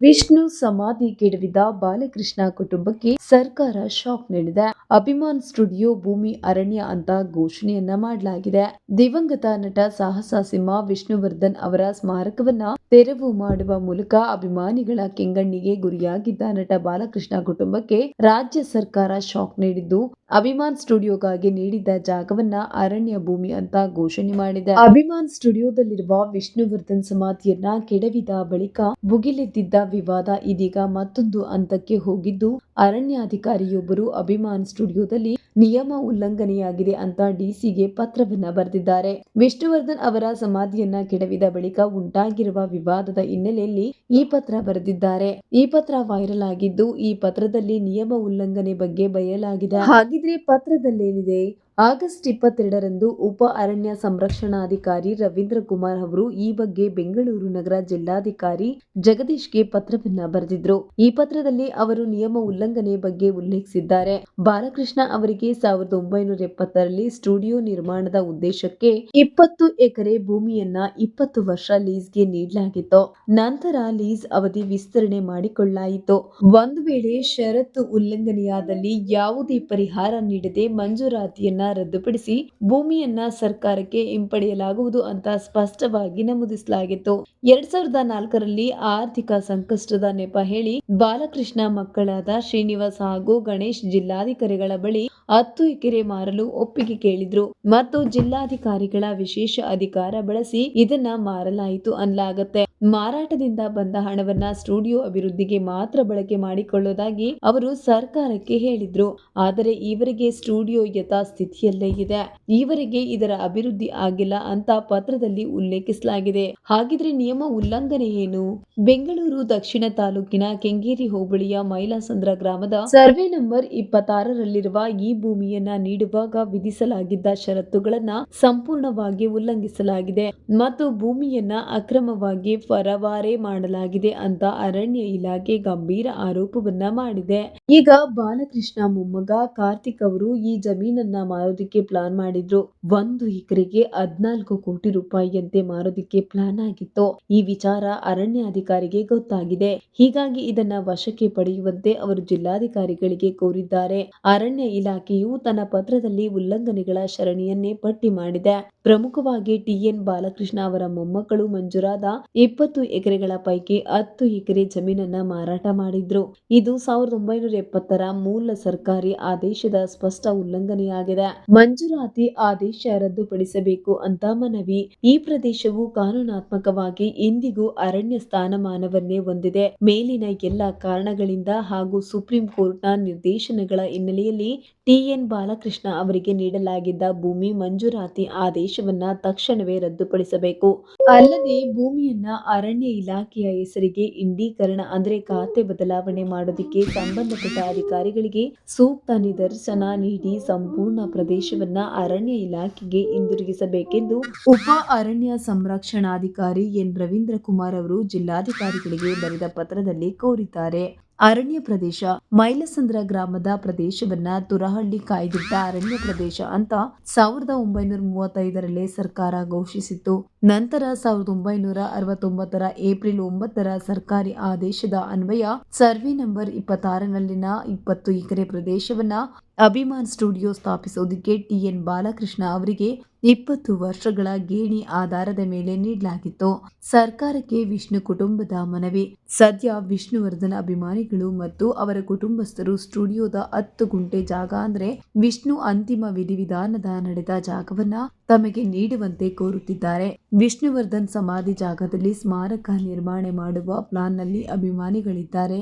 ವಿಷ್ಣು ಸಮಾಧಿ ಕೆಡವಿದ ಬಾಲಕೃಷ್ಣ ಕುಟುಂಬಕ್ಕೆ ಸರ್ಕಾರ ಶಾಕ್ ನೀಡಿದೆ. ಅಭಿಮಾನ್ ಸ್ಟುಡಿಯೋ ಭೂಮಿ ಅರಣ್ಯ ಅಂತ ಘೋಷಣೆಯನ್ನ ಮಾಡಲಾಗಿದೆ. ದಿವಂಗತ ನಟ ಸಾಹಸ ಸಿಂಹ ವಿಷ್ಣುವರ್ಧನ್ ಅವರ ಸ್ಮಾರಕವನ್ನ ತೆರವು ಮಾಡುವ ಮೂಲಕ ಅಭಿಮಾನಿಗಳ ಕೆಂಗಣ್ಣಿಗೆ ಗುರಿಯಾಗಿದ್ದ ನಟ ಬಾಲಕೃಷ್ಣ ಕುಟುಂಬಕ್ಕೆ ರಾಜ್ಯ ಸರ್ಕಾರ ಶಾಕ್ ನೀಡಿದ್ದು, ಅಭಿಮಾನ್ ಸ್ಟುಡಿಯೋಗಾಗಿ ನೀಡಿದ್ದ ಜಾಗವನ್ನ ಅರಣ್ಯ ಭೂಮಿ ಅಂತ ಘೋಷಣೆ ಮಾಡಿದೆ. ಅಭಿಮಾನ್ ಸ್ಟುಡಿಯೋದಲ್ಲಿರುವ ವಿಷ್ಣುವರ್ಧನ್ ಸಮಾಧಿಯನ್ನ ಕೆಡವಿದ ಬಳಿಕ ಭುಗಿಲೆದ್ದಿದ್ದ ವಿವಾದ ಇದೀಗ ಮತ್ತೊಂದು ಹಂತಕ್ಕೆ ಹೋಗಿದ್ದು ಅರಣ್ಯಾಧಿಕಾರಿಯೊಬ್ಬರು ಅಭಿಮಾನ್ ಸ್ಟುಡಿಯೋದಲ್ಲಿ ನಿಯಮ ಉಲ್ಲಂಘನೆಯಾಗಿದೆ ಅಂತ ಡಿಸಿಗೆ ಪತ್ರವನ್ನ ಬರೆದಿದ್ದಾರೆ. ವಿಷ್ಣುವರ್ಧನ್ ಅವರ ಸಮಾಧಿಯನ್ನ ಕೆಡವಿದ ಬಳಿಕ ಉಂಟಾಗಿರುವ ವಿವಾದದ ಹಿನ್ನೆಲೆಯಲ್ಲಿ ಈ ಪತ್ರ ಬರೆದಿದ್ದಾರೆ. ಈ ಪತ್ರ ವೈರಲ್ ಆಗಿದ್ದು, ಈ ಪತ್ರದಲ್ಲಿ ನಿಯಮ ಉಲ್ಲಂಘನೆ ಬಗ್ಗೆ ಬಯಲಾಗಿದೆ ಹಾಗಿದ್ರೆ ಪತ್ರದಲ್ಲೇನಿದೆ? ಆಗಸ್ಟ್ ಇಪ್ಪತ್ತೆರಡರಂದು ಉಪ ಅರಣ್ಯ ಸಂರಕ್ಷಣಾಧಿಕಾರಿ ರವೀಂದ್ರ ಕುಮಾರ್ ಅವರು ಈ ಬಗ್ಗೆ ಬೆಂಗಳೂರು ನಗರ ಜಿಲ್ಲಾಧಿಕಾರಿ ಜಗದೀಶ್ಗೆ ಪತ್ರವನ್ನ ಬರೆದಿದ್ರು. ಈ ಪತ್ರದಲ್ಲಿ ಅವರು ನಿಯಮ ಉಲ್ಲಂಘನೆ ಬಗ್ಗೆ ಉಲ್ಲೇಖಿಸಿದ್ದಾರೆ. ಬಾಲಕೃಷ್ಣ ಅವರಿಗೆ ಸಾವಿರದ ಒಂಬೈನೂರ ಎಪ್ಪತ್ತರಲ್ಲಿ ಸ್ಟುಡಿಯೋ ನಿರ್ಮಾಣದ ಉದ್ದೇಶಕ್ಕೆ ಇಪ್ಪತ್ತು ಎಕರೆ ಭೂಮಿಯನ್ನ ಇಪ್ಪತ್ತು ವರ್ಷ ಲೀಸ್ಗೆ ನೀಡಲಾಗಿತ್ತು. ನಂತರ ಲೀಸ್ ಅವಧಿ ವಿಸ್ತರಣೆ ಮಾಡಿಕೊಳ್ಳಲಾಯಿತು ಒಂದು ವೇಳೆ ಷರತ್ತು ಉಲ್ಲಂಘನೆಯಾದಲ್ಲಿ ಯಾವುದೇ ಪರಿಹಾರ ನೀಡದೆ ಮಂಜೂರಾತಿಯನ್ನ ರದ್ದುಪಡಿಸಿ ಭೂಮಿಯನ್ನ ಸರ್ಕಾರಕ್ಕೆ ಹಿಂಪಡೆಯಲಾಗುವುದು ಅಂತ ಸ್ಪಷ್ಟವಾಗಿ ನಮೂದಿಸಲಾಗಿತ್ತು. ಎರಡ್ ಸಾವಿರದ ನಾಲ್ಕರಲ್ಲಿ ಆರ್ಥಿಕ ಸಂಕಷ್ಟದ ನೆಪ ಹೇಳಿ ಬಾಲಕೃಷ್ಣ ಮಕ್ಕಳಾದ ಶ್ರೀನಿವಾಸ್ ಹಾಗೂ ಗಣೇಶ್ ಜಿಲ್ಲಾಧಿಕಾರಿಗಳ ಬಳಿ ಹತ್ತು ಎಕರೆ ಮಾರಲು ಒಪ್ಪಿಗೆ ಕೇಳಿದ್ರು. ಮತ್ತು ಜಿಲ್ಲಾಧಿಕಾರಿಗಳ ವಿಶೇಷ ಅಧಿಕಾರ ಬಳಸಿ ಇದನ್ನ ಮಾರಲಾಯಿತು ಅನ್ಲಾಗತ್ತೆ ಮಾರಾಟದಿಂದ ಬಂದ ಹಣವನ್ನ ಸ್ಟುಡಿಯೋ ಅಭಿವೃದ್ಧಿಗೆ ಮಾತ್ರ ಬಳಕೆ ಮಾಡಿಕೊಳ್ಳೋದಾಗಿ ಅವರು ಸರ್ಕಾರಕ್ಕೆ ಹೇಳಿದ್ರು. ಆದರೆ ಈವರೆಗೆ ಸ್ಟುಡಿಯೋ ಯಥಾಸ್ಥಿತಿಯಲ್ಲೇ ಇದೆ. ಈವರೆಗೆ ಇದರ ಅಭಿವೃದ್ಧಿ ಆಗಿಲ್ಲ ಅಂತ ಪತ್ರದಲ್ಲಿ ಉಲ್ಲೇಖಿಸಲಾಗಿದೆ. ಹಾಗಿದ್ರೆ ನಿಯಮ ಉಲ್ಲಂಘನೆ ಏನು? ಬೆಂಗಳೂರು ದಕ್ಷಿಣ ತಾಲೂಕಿನ ಕೆಂಗೇರಿ ಹೋಬಳಿಯ ಮೈಲಾಸಂದ್ರ ಗ್ರಾಮದ ಸರ್ವೆ ನಂಬರ್ ಇಪ್ಪತ್ತಾರರಲ್ಲಿರುವ ಈ ಭೂಮಿಯನ್ನ ನೀಡುವಾಗ ವಿಧಿಸಲಾಗಿದ್ದ ಷರತ್ತುಗಳನ್ನ ಸಂಪೂರ್ಣವಾಗಿ ಉಲ್ಲಂಘಿಸಲಾಗಿದೆ. ಮತ್ತು ಭೂಮಿಯನ್ನ ಅಕ್ರಮವಾಗಿ ಪರವಾರೆ ಮಾಡಲಾಗಿದೆ ಅಂತ ಅರಣ್ಯ ಇಲಾಖೆ ಗಂಭೀರ ಆರೋಪವನ್ನ ಮಾಡಿದೆ. ಈಗ ಬಾಲಕೃಷ್ಣ ಮೊಮ್ಮಗ ಕಾರ್ತಿಕ್ ಅವರು ಈ ಜಮೀನನ್ನ ಮಾರೋದಿಕ್ಕೆ ಪ್ಲಾನ್ ಮಾಡಿದ್ರು. ಒಂದು ಎಕರೆಗೆ ಹದ್ನಾಲ್ಕು ಕೋಟಿ ರೂಪಾಯಿಯಂತೆ ಮಾರೋದಿಕ್ಕೆ ಪ್ಲಾನ್ ಆಗಿತ್ತು. ಈ ವಿಚಾರ ಅರಣ್ಯಾಧಿಕಾರಿಗೆ ಗೊತ್ತಾಗಿದೆ. ಹೀಗಾಗಿ ಇದನ್ನ ವಶಕ್ಕೆ ಪಡೆಯುವಂತೆ ಅವರು ಜಿಲ್ಲಾಧಿಕಾರಿಗಳಿಗೆ ಕೋರಿದ್ದಾರೆ. ಅರಣ್ಯ ಇಲಾಖೆಯು ತನ್ನ ಪತ್ರದಲ್ಲಿ ಉಲ್ಲಂಘನೆಗಳ ಸರಣಿಯನ್ನೇ ಪಟ್ಟಿ ಮಾಡಿದೆ. ಪ್ರಮುಖವಾಗಿ ಟಿಎನ್ ಬಾಲಕೃಷ್ಣ ಅವರ ಮೊಮ್ಮಕ್ಕಳು ಮಂಜೂರಾದ ಇಪ್ಪತ್ತು ಎಕರೆಗಳ ಪೈಕಿ ಹತ್ತು ಎಕರೆ ಜಮೀನನ್ನ ಮಾರಾಟ ಮಾಡಿದ್ರು. ಇದು ಸಾವಿರದ ಒಂಬೈನೂರ ಎಪ್ಪತ್ತರ ಮೂಲ ಸರ್ಕಾರಿ ಆದೇಶದ ಸ್ಪಷ್ಟ ಉಲ್ಲಂಘನೆಯಾಗಿದೆ. ಮಂಜೂರಾತಿ ಆದೇಶ ರದ್ದುಪಡಿಸಬೇಕು ಅಂತ ಮನವಿ. ಈ ಪ್ರದೇಶವು ಕಾನೂನಾತ್ಮಕವಾಗಿ ಇಂದಿಗೂ ಅರಣ್ಯ ಸ್ಥಾನಮಾನವನ್ನೇ ಹೊಂದಿದೆ. ಮೇಲಿನ ಎಲ್ಲ ಕಾರಣಗಳಿಂದ ಹಾಗೂ ಸುಪ್ರೀಂ ಕೋರ್ಟ್ನ ನಿರ್ದೇಶನಗಳ ಹಿನ್ನೆಲೆಯಲ್ಲಿ ಟಿಎನ್ ಬಾಲಕೃಷ್ಣ ಅವರಿಗೆ ನೀಡಲಾಗಿದ್ದ ಭೂಮಿ ಮಂಜೂರಾತಿ ಆದೇಶವನ್ನ ತಕ್ಷಣವೇ ರದ್ದುಪಡಿಸಬೇಕು. ಅಲ್ಲದೆ ಭೂಮಿಯನ್ನ ಅರಣ್ಯ ಇಲಾಖೆಯ ಹೆಸರಿಗೆ ಇಂಡೀಕರಣ ಅಂದ್ರೆ ಖಾತೆ ಬದಲಾವಣೆ ಮಾಡೋದಕ್ಕೆ ಸಂಬಂಧಪಟ್ಟ ಅಧಿಕಾರಿಗಳಿಗೆ ಸೂಕ್ತ ನಿದರ್ಶನ ನೀಡಿ ಸಂಪೂರ್ಣ ಪ್ರದೇಶವನ್ನ ಅರಣ್ಯ ಇಲಾಖೆಗೆ ಹಿಂದಿರುಗಿಸಬೇಕೆಂದು ಉಪ ಅರಣ್ಯ ಸಂರಕ್ಷಣಾಧಿಕಾರಿ ಎನ್. ರವೀಂದ್ರ ಕುಮಾರ್ ಅವರು ಜಿಲ್ಲಾಧಿಕಾರಿಗಳಿಗೆ ಬರೆದ ಪತ್ರದಲ್ಲಿ ಕೋರಿದ್ದಾರೆ. ಅರಣ್ಯ ಪ್ರದೇಶ. ಮೈಲಸಂದ್ರ ಗ್ರಾಮದ ಪ್ರದೇಶವನ್ನ ತುರಹಳ್ಳಿ ಕಾಯ್ದಿಟ್ಟ ಅರಣ್ಯ ಪ್ರದೇಶ ಅಂತ ಸಾವಿರದ ಒಂಬೈನೂರ ಮೂವತ್ತೈದರಲ್ಲೇ ಸರ್ಕಾರ ಘೋಷಿಸಿತ್ತು. ನಂತರ ಸಾವಿರದ ಒಂಬೈನೂರ ಅರವತ್ತೊಂಬತ್ತರ ಏಪ್ರಿಲ್ ಒಂಬತ್ತರ ಸರ್ಕಾರಿ ಆದೇಶದ ಅನ್ವಯ ಸರ್ವೆ ನಂಬರ್ ಇಪ್ಪತ್ತಾರರಲ್ಲಿನ ಇಪ್ಪತ್ತು ಎಕರೆ ಪ್ರದೇಶವನ್ನ ಅಭಿಮಾನ್ ಸ್ಟುಡಿಯೋ ಸ್ಥಾಪಿಸುವುದಕ್ಕೆ ಟಿಎನ್ ಬಾಲಕೃಷ್ಣ ಅವರಿಗೆ ಇಪ್ಪತ್ತು ವರ್ಷಗಳ ಗೇಣಿ ಆಧಾರದ ಮೇಲೆ ನೀಡಲಾಗಿತ್ತು. ಸರ್ಕಾರಕ್ಕೆ ವಿಷ್ಣು ಕುಟುಂಬದ ಮನವಿ. ಸದ್ಯ ವಿಷ್ಣುವರ್ಧನ ಅಭಿಮಾನಿಗಳು ಮತ್ತು ಅವರ ಕುಟುಂಬಸ್ಥರು ಸ್ಟುಡಿಯೋದ ಹತ್ತು ಗುಂಟೆ ಜಾಗ ಅಂದ್ರೆ ವಿಷ್ಣು ಅಂತಿಮ ವಿಧಿವಿಧಾನದ ನಡೆದ ಜಾಗವನ್ನ ತಮಗೆ ನೀಡುವಂತೆ ಕೋರುತ್ತಿದ್ದಾರೆ. ವಿಷ್ಣುವರ್ಧನ್ ಸಮಾಧಿ ಜಾಗದಲ್ಲಿ ಸ್ಮಾರಕ ನಿರ್ಮಾಣ ಮಾಡುವ ಪ್ಲಾನ್ನಲ್ಲಿ ಅಭಿಮಾನಿಗಳಿದ್ದಾರೆ.